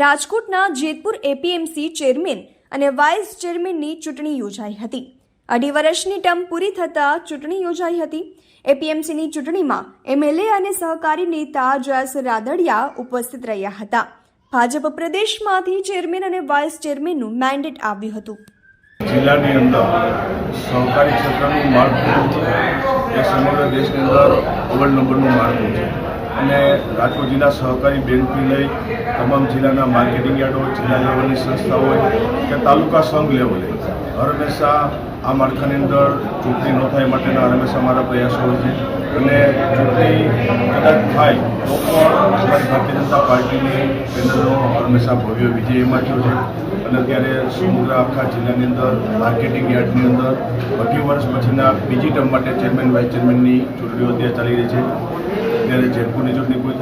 રાજકોટના Jetpur APMC chairman અને vice ચેરમેનની ચૂંટણી યોજાઈ હતી. અઢી વર્ષની ટર્મ પૂરી થતાં ચૂંટણી યોજાઈ હતી. એપીએમસીની ચૂંટણીમાં એમએલએ અને સહકારી નેતા જયસ રાદડિયા ઉપસ્થિત રહ્યા હતા. ભાજપ પ્રદેશમાંથી ચેરમેન અને વાઇસ ચેરમેનનું મેન્ડેટ આવ્યું હતું. જિલ્લાની અંદર સહકારી ક્ષેત્રનું માળખું એ સમગ્ર દેશની અંદર અવ્વલ નંબરનું માળખું છે. અને રાજકોટ જિલ્લા સહકારી બેંકથી લઈ તમામ જિલ્લાના માર્કેટિંગ યાર્ડો, જિલ્લા લેવલની સંસ્થા હોય કે તાલુકા સંઘ લેવલે, હર હંમેશા આ માળખાની અંદર ચૂંટણી ન થાય માટેના હર હંમેશા મારા પ્રયાસો હોય છે. અને ચૂંટણી કદાચ થાય તો પણ ભારતીય જનતા પાર્ટીની હર હંમેશા ભવ્ય વિજય એમાં થયો છે. અને અત્યારે સમગ્ર આખા જિલ્લાની અંદર, માર્કેટિંગ યાર્ડની અંદર, અઢી વર્ષ પછીના બીજી ટર્મ માટે ચેરમેન, વાઇસ ચેરમેનની ચૂંટણીઓ અત્યારે ચાલી રહી છે. ત્યારે જેતપુરની ચૂંટણી પૂરી થઈ